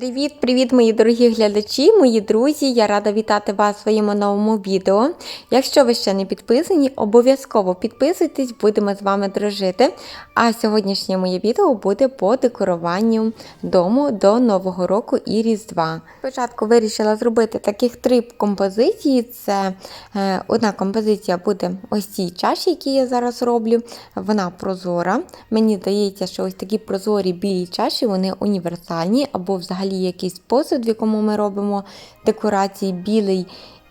Привіт-привіт, мої дорогі глядачі, мої друзі! Я рада вітати вас в своєму новому відео. Якщо ви ще не підписані, обов'язково підписуйтесь, будемо з вами дружити. А сьогоднішнє моє відео буде по декоруванню дому до Нового року і Різдва. Спочатку вирішила зробити таких три композиції. Це е, одна композиція буде ось цій чаші, які я зараз роблю. Вона прозора. Мені здається, що ось такі прозорі білі чаші вони універсальні або взагалі якийсь посуд, в якому ми робимо декорації білий.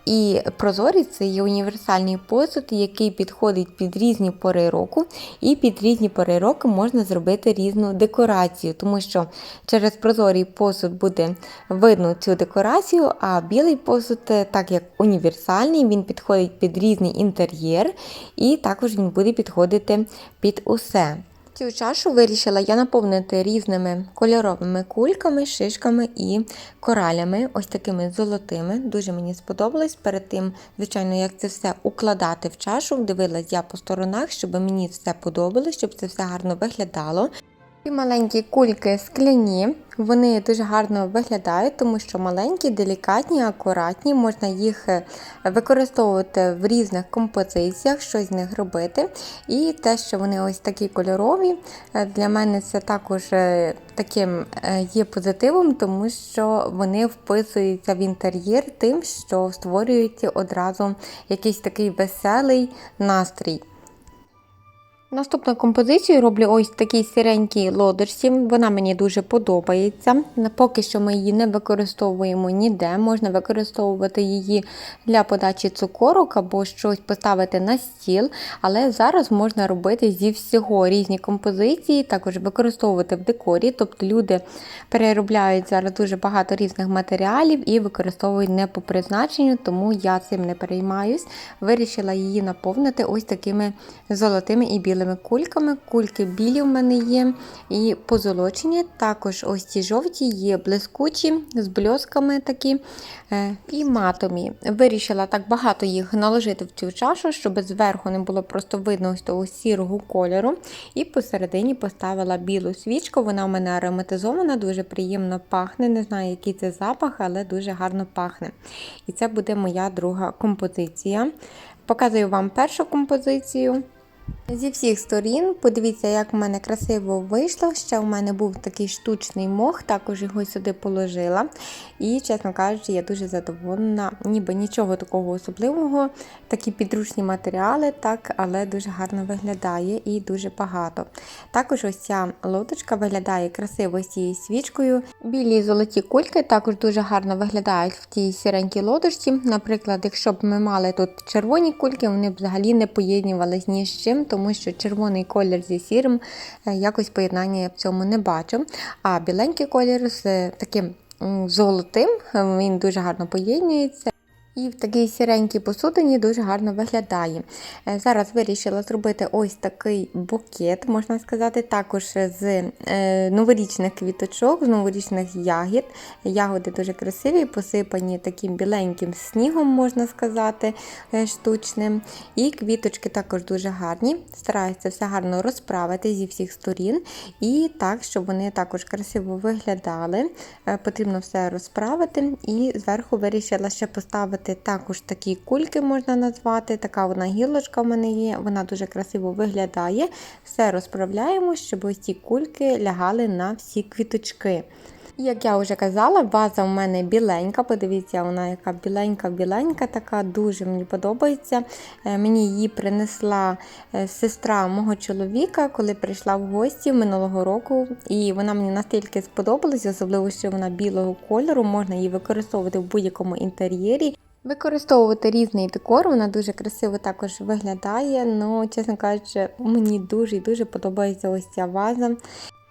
І прозорий це є універсальний посуд, який підходить під різні пори року, і під різні пори року можна зробити різну декорацію, тому що через прозорий посуд буде видно цю декорацію, а білий посуд, е, так як універсальний, він підходить під різний інтер'єр, і також він буде підходити під усе. Цю чашу вирішила я наповнити різними кольоровими кульками, шишками і коралями, ось такими золотими. Дуже мені сподобалось. Перед тим, звичайно, як це все укладати в чашу, дивилась я по сторонах, щоб мені все подобалось, щоб це все гарно виглядало. І маленькі кульки скляні, вони дуже гарно виглядають, тому що маленькі, делікатні, акуратні, можна їх е, використовувати в різних композиціях, щось з них робити. І те, що вони ось такі кольорові, е, для мене це також е, таким є позитивом, тому що вони вписуються в інтер'єр тим, що створюють одразу якийсь такий веселий настрій. Наступну композицію роблю ось такій сіренькій лодочці. Вона мені дуже подобається. Поки що ми її не використовуємо ніде. Можна використовувати її для подачі цукорок або щось поставити на стіл. Але зараз можна робити зі всього різні композиції, також використовувати в декорі. Тобто люди переробляють зараз дуже багато різних матеріалів і використовують не по призначенню, тому я цим не переймаюсь. Вирішила її наповнити ось такими золотими і білими білими кульками. Кульки білі в мене є і позолочені. Також ось ці жовті є блискучі, з бльосками такі е, і матомі. Вирішила так багато їх наложити в цю чашу, щоб зверху не було просто видно ось того сірого кольору. І посередині поставила білу свічку. Вона у мене ароматизована, дуже приємно пахне. Не знаю, який це запах, але дуже гарно пахне. І це буде моя друга композиція. Показую вам першу композицію. Зі всіх сторін, подивіться, як в мене красиво вийшло. Ще у мене був такий штучний мох, також його сюди положила. І, чесно кажучи, я дуже задоволена, ніби нічого такого особливого, такі підручні матеріали, так, але дуже гарно виглядає і дуже багато. Також ось ця лодочка виглядає красиво з цією свічкою. Білі золоті кульки також дуже гарно виглядають в тій сіренькій лодочці. Наприклад, якщо б ми мали тут червоні кульки, вони б взагалі не поєднувались ні з чим тому що червоний колір зі сірим е, якось поєднання я в цьому не бачу. А біленький колір з таким золотим, е, він дуже гарно поєднується. І в такій сіренькій посудині дуже гарно виглядає. Е, зараз вирішила зробити ось такий букет, можна сказати, також з е, новорічних квіточок, з новорічних ягід. Ягоди дуже красиві, посипані таким біленьким снігом, можна сказати, е, штучним. І квіточки також дуже гарні. Стараюся все гарно розправити зі всіх сторін. І так, щоб вони також красиво виглядали. Потрібно все розправити. І зверху вирішила ще поставити також такі кульки можна назвати. Така вона гілочка в мене є, вона дуже красиво виглядає. Все розправляємо, щоб ось ці кульки лягали на всі квіточки. Як я вже казала, база у мене біленька. Подивіться, вона яка біленька-біленька, така дуже мені подобається. Е, мені її принесла е, сестра мого чоловіка, коли прийшла в гості минулого року. І вона мені настільки сподобалась, особливо, що вона білого кольору, можна її використовувати в будь-якому інтер'єрі. Використовувати різний декор, вона дуже красиво також виглядає. Ну, чесно кажучи, мені дуже і дуже подобається ось ця ваза.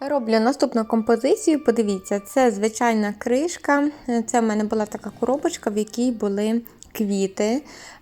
Роблю наступну композицію. Подивіться, це звичайна кришка. Це в мене була така коробочка, в якій були квіти.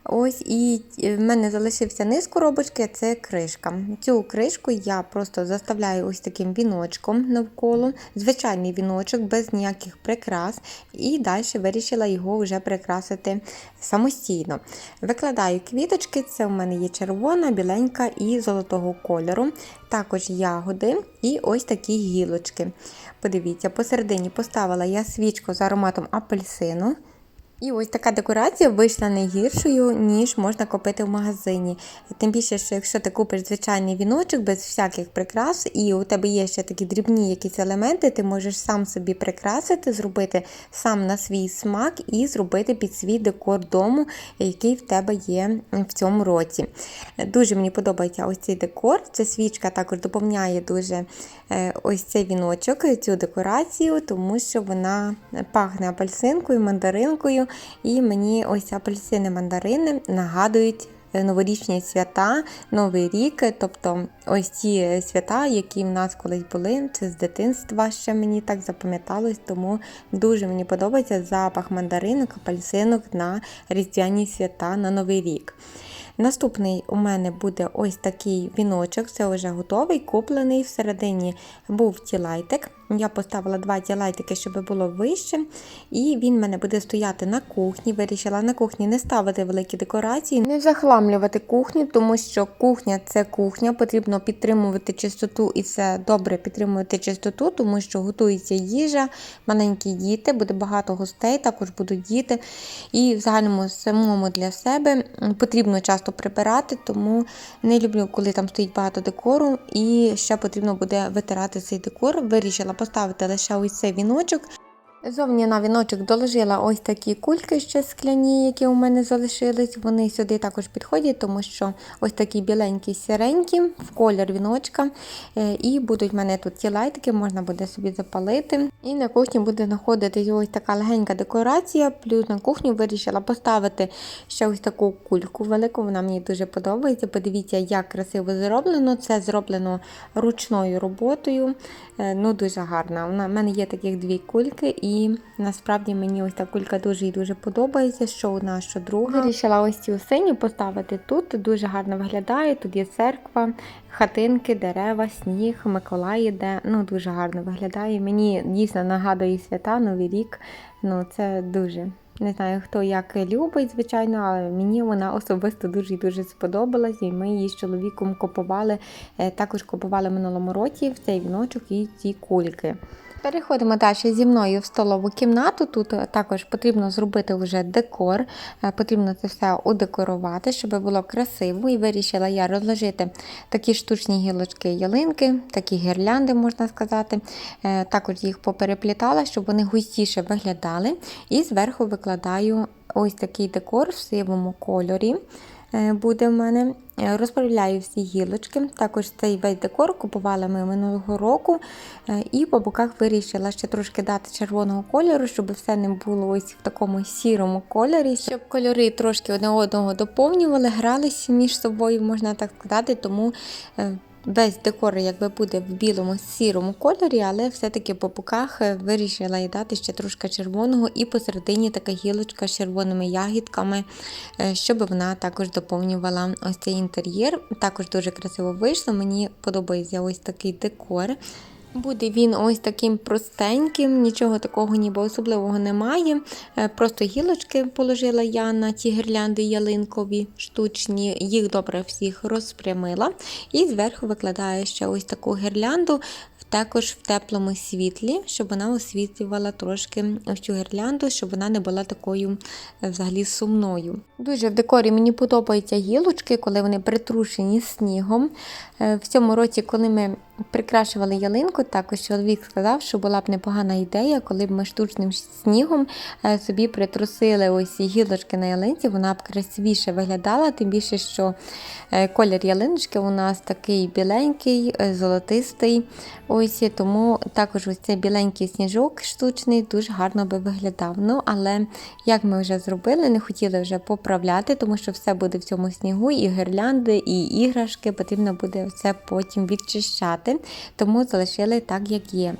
Ось і в мене залишився низ коробочки, це кришка. Цю кришку я просто заставляю ось таким віночком навколо, звичайний віночок без ніяких прикрас, і далі вирішила його вже прикрасити самостійно. Викладаю квіточки, це у мене є червона, біленька і золотого кольору, також ягоди і ось такі гілочки. Подивіться, посередині поставила я свічку з ароматом апельсину. І ось така декорація вийшла не гіршою, ніж можна купити в магазині. Тим більше, що якщо ти купиш звичайний віночок без всяких прикрас, і у тебе є ще такі дрібні якісь елементи, ти можеш сам собі прикрасити, зробити сам на свій смак і зробити під свій декор дому, який в тебе є в цьому році. Дуже мені подобається ось цей декор. Ця свічка також доповняє дуже е, ось цей віночок, цю декорацію, тому що вона пахне апельсинкою, мандаринкою. І мені ось апельсини мандарини нагадують е, новорічні свята, Новий рік. Тобто ось ті свята, які в нас колись були, це з дитинства ще мені так запам'яталось, тому дуже мені подобається запах мандаринок, апельсинок на різдвяні свята на Новий рік. Наступний у мене буде ось такий віночок, це вже готовий, куплений. Всередині був тілайтик. Я поставила два тілайтики, щоб було вище. І він в мене буде стояти на кухні. Вирішила на кухні не ставити великі декорації, не захламлювати кухню, тому що кухня це кухня, потрібно підтримувати чистоту і це добре підтримувати чистоту, тому що готується їжа, маленькі діти, буде багато гостей, також будуть діти. І в загальному самому для себе потрібно часто прибирати, тому не люблю, коли там стоїть багато декору, і ще потрібно буде витирати цей декор. Вирішила поставити лише ось цей віночок. Зовні на віночок доложила ось такі кульки ще скляні, які у мене залишились. Вони сюди також підходять, тому що ось такі біленькі сіренькі в колір віночка. Е, І будуть в мене тут ті лайтики, можна буде собі запалити. І на кухні буде знаходитись ось така легенька декорація. Плюс на кухню вирішила поставити ще ось таку кульку велику. Вона мені дуже подобається. Подивіться, як красиво зроблено. Це зроблено ручною роботою. Е, Ну, дуже гарна. У мене є таких дві кульки. І насправді мені ось та кулька дуже і дуже подобається, що одна, що друга. Вирішила ось цю синю поставити тут. Дуже гарно виглядає. Тут є церква, хатинки, дерева, сніг, Миколай іде. Ну, дуже гарно виглядає. Мені дійсно нагадує свята, Новий рік. Ну, це дуже. Не знаю, хто як любить, звичайно, але мені вона особисто дуже і дуже сподобалась, і ми її з чоловіком купували. е, Також купували в минулому році в цей віночок і ці кульки. Переходимо далі зі мною в столову кімнату. Тут е, також потрібно зробити вже декор, е, потрібно це все удекорувати, щоб було красиво. І вирішила я розложити такі штучні гілочки ялинки, такі гірлянди, можна сказати. Е, Також їх попереплітала, щоб вони густіше виглядали. І зверху викладаю ось такий декор в сивому кольорі. Е, Буде в мене. Е, Розправляю всі гілочки. Також цей весь декор купувала ми минулого року. Е, І по боках вирішила ще трошки дати червоного кольору, щоб все не було ось в такому сірому кольорі, щоб кольори трошки одне одного доповнювали, гралися між собою, можна так сказати. Тому Весь декор якби буде в білому сірому кольорі, але все-таки по боках е, вирішила і дати ще трошки червоного, і посередині така гілочка з червоними ягідками, е, щоб вона також доповнювала ось цей інтер'єр. Також дуже красиво вийшло. Мені подобається ось такий декор. Буде він ось таким простеньким, нічого такого ніби особливого немає. Е, Просто гілочки положила я на ті гірлянди ялинкові штучні, їх добре всіх розпрямила. І зверху викладаю ще ось таку гірлянду. Також в теплому світлі, щоб вона освітлювала трошки ось цю гірлянду, щоб вона не була такою е, взагалі сумною. Дуже в декорі мені подобаються гілочки, коли вони притрушені снігом. Е, В цьому році, коли ми прикрашували ялинку, також чоловік сказав, що була б непогана ідея, коли б ми штучним снігом е, собі притрусили ось гілочки на ялинці, вона б красивіше виглядала, тим більше, що е, колір ялиночки у нас такий біленький, е, золотистий. Ось тому також ось цей біленький сніжок штучний дуже гарно би виглядав. Ну, але як ми вже зробили, не хотіли вже поправляти, тому що все буде в цьому снігу, і гірлянди, і іграшки потрібно буде все потім відчищати. Міняти, тому залишили так, як є.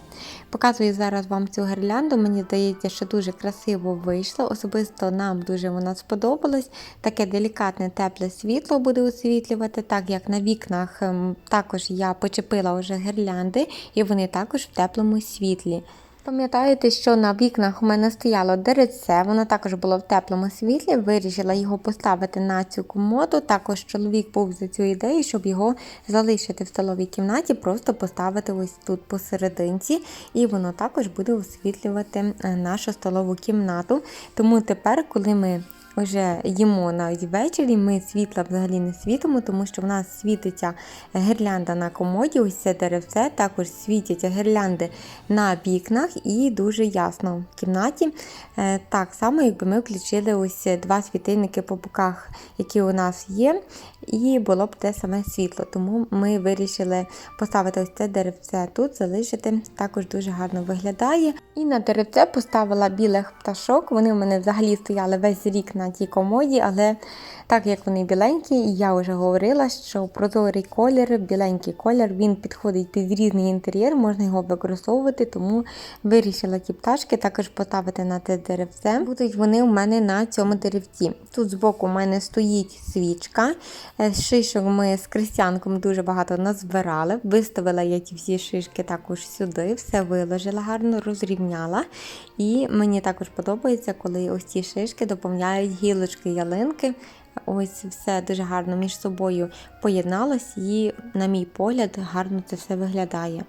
Показую зараз вам цю гірлянду. Мені здається, що дуже красиво вийшло. Особисто нам дуже вона сподобалась. Таке делікатне, тепле світло буде освітлювати, так як на вікнах ем, також я почепила вже гірлянди, і вони також в теплому світлі. Пам'ятаєте, що на вікнах у мене стояло дереце, воно також було в теплому світлі. Вирішила його поставити на цю комоду. Також чоловік був за цю ідею, щоб його залишити в столовій кімнаті, просто поставити ось тут посерединці, і воно також буде освітлювати е, нашу столову кімнату. Тому тепер, коли ми вже їмо навіть ввечері. Ми світла взагалі не світимо, тому що в нас світиться гірлянда на комоді, ось це деревце, також світяться гірлянди на вікнах і дуже ясно в кімнаті. Е, Так само, якби ми включили ось два світильники по боках, які у нас є, і було б те саме світло. Тому ми вирішили поставити ось це деревце тут, залишити. Також дуже гарно виглядає. І на деревце поставила білих пташок. Вони в мене взагалі стояли весь рік на тій комоді, але так як вони біленькі, і я вже говорила, що прозорий колір, біленький колір, він підходить під різний інтер'єр, можна його використовувати, тому вирішила ті пташки також поставити на те деревце. Будуть вони у мене на цьому деревці. Тут збоку у мене стоїть свічка. Е, Шишок ми з крестянком дуже багато назбирали. Виставила я ті всі шишки також сюди, все виложила гарно, розрівняла. І мені також подобається, коли ось ці шишки доповняють гілочки ялинки. Ось все дуже гарно між собою поєдналось і, на мій погляд, гарно це все виглядає.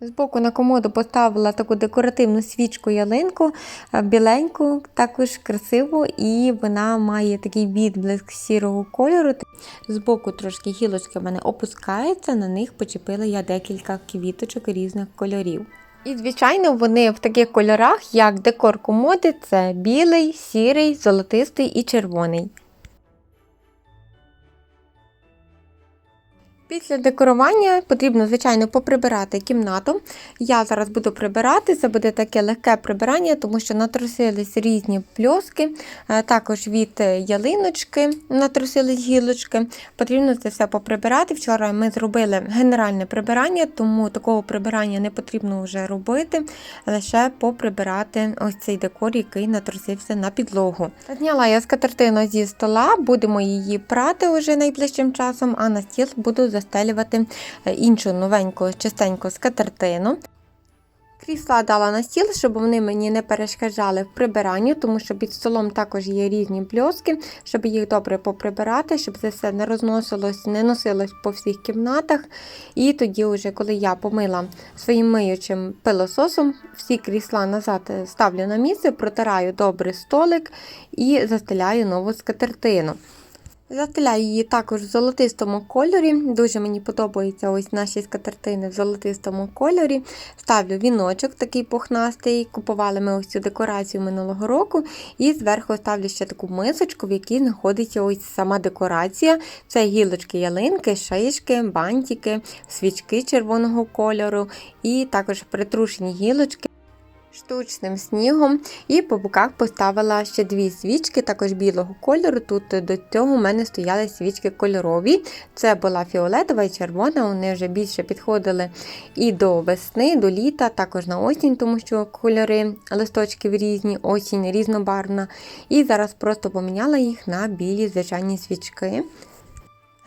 Збоку на комоду поставила таку декоративну свічку ялинку, е, біленьку, також красиву, і вона має такий відблиск сірого кольору. Збоку трошки гілочки в мене опускаються, на них почепила я декілька квіточок різних кольорів. І, звичайно, вони в таких кольорах, як декор комоди, це білий, сірий, золотистий і червоний. Після декорування потрібно, звичайно, поприбирати кімнату. Я зараз буду прибирати, це буде таке легке прибирання, тому що натрусились різні пльоски, е, також від ялиночки натрусились гілочки. Потрібно це все поприбирати. Вчора ми зробили генеральне прибирання, тому такого прибирання не потрібно вже робити, лише поприбирати ось цей декор, який натрусився на підлогу. Зняла я скатертину зі стола, будемо її прати уже найближчим часом, а на стіл буду застелювати е, іншу новеньку чистеньку скатертину. Крісла дала на стіл, щоб вони мені не перешкоджали в прибиранні, тому що під столом також є різні пльоски, щоб їх добре поприбирати, щоб це все не розносилось, не носилось по всіх кімнатах. І тоді, вже, коли я помила своїм миючим пилососом, всі крісла назад ставлю на місце, протираю добре столик і застеляю нову скатертину. Застеляю її також в золотистому кольорі. Дуже мені подобаються ось наші скатертини в золотистому кольорі. Ставлю віночок такий пухнастий. Купували ми ось цю декорацію минулого року. І зверху ставлю ще таку мисочку, в якій знаходиться ось сама декорація. Це гілочки ялинки, шишки, бантики, свічки червоного кольору і також притрушені гілочки штучним снігом, і по боках поставила ще дві свічки, також білого кольору. Тут до цього у мене стояли свічки кольорові. Це була фіолетова і червона, вони вже більше підходили і до весни, до літа, також на осінь, тому що кольори листочків різні, осінь різнобарвна. І зараз просто поміняла їх на білі звичайні свічки.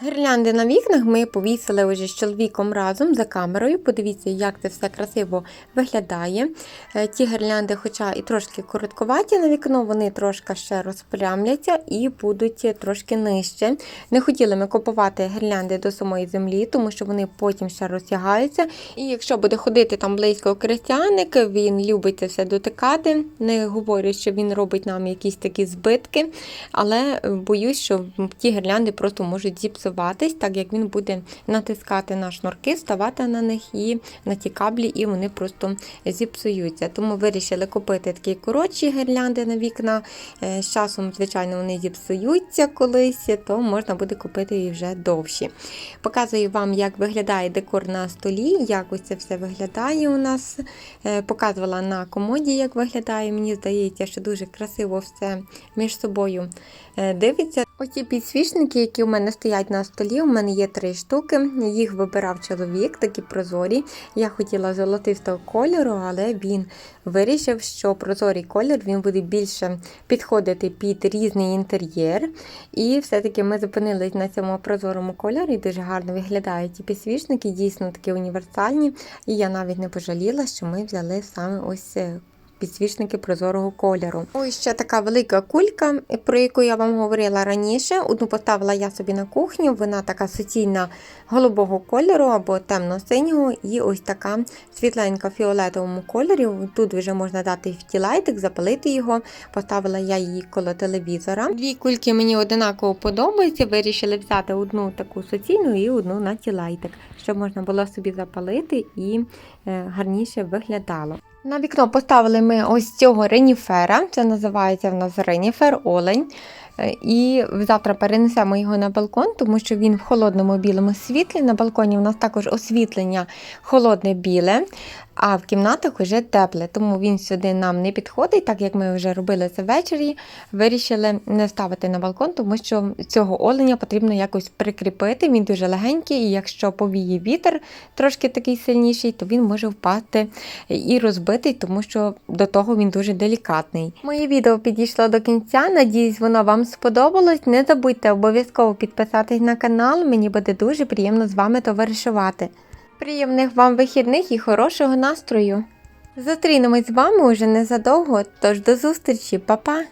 Гірлянди на вікнах ми повісили вже з чоловіком разом за камерою. Подивіться, як це все красиво виглядає. Е, Ті гірлянди, хоча і трошки коротковаті на вікно, вони трошки ще розплямляться і будуть трошки нижче. Не хотіли ми купувати гірлянди до самої землі, тому що вони потім ще розтягаються. І якщо буде ходити там близько крестяник, він любить це все дотикати. Не говорю, що він робить нам якісь такі збитки, але боюсь, що ті гірлянди просто можуть зіпсувати фіксуватись, так як він буде натискати на шнурки, ставати на них і на ті каблі, і вони просто зіпсуються. Тому вирішили купити такі коротші гірлянди на вікна. Е, З часом, звичайно, вони зіпсуються колись, то можна буде купити і вже довші. Показую вам, як виглядає декор на столі, як ось це все виглядає у нас. Е, Показувала на комоді, як виглядає. Мені здається, що дуже красиво все між собою дивиться. Оці підсвічники, які у мене стоять на столі, у мене є три штуки. Їх вибирав чоловік, такі прозорі. Я хотіла золотистого кольору, але він вирішив, що прозорий колір він буде більше підходити під різний інтер'єр. І все-таки ми зупинились на цьому прозорому кольорі. Дуже гарно виглядають ці підсвічники, дійсно такі універсальні. І я навіть не пожаліла, що ми взяли саме ось. Підсвічники прозорого кольору. Ось ще така велика кулька, про яку я вам говорила раніше. Одну поставила я собі на кухню. Вона така суцільна голубого кольору або темно-синього, і ось така світленька в фіолетовому кольорі. Тут вже можна дати втілайтик, запалити його. Поставила я її коло телевізора. Дві кульки мені одинаково подобаються. Вирішили взяти одну таку суцільну і одну на тілайтик, щоб можна було собі запалити і е, гарніше виглядало. На вікно поставили ми ось цього реніфера. Це називається в нас реніфер Олень. Е, І завтра перенесемо його на балкон, тому що він в холодному білому світлі. На балконі у нас також освітлення холодне біле, а в кімнатах вже тепле. Тому він сюди нам не підходить, так як ми вже робили це ввечері. Вирішили не ставити на балкон, тому що цього оленя потрібно якось прикріпити. Він дуже легенький, і якщо повіє вітер трошки такий сильніший, то він може впасти і розбитий, тому що до того він дуже делікатний. Моє відео підійшло до кінця. Надіюсь, воно вам сподобалось. Не забудьте обов'язково підписатись на канал. Мені буде дуже приємно з вами товаришувати. Приємних вам вихідних і хорошого настрою! Зустрінемось з вами уже незадовго, тож до зустрічі, Па-па!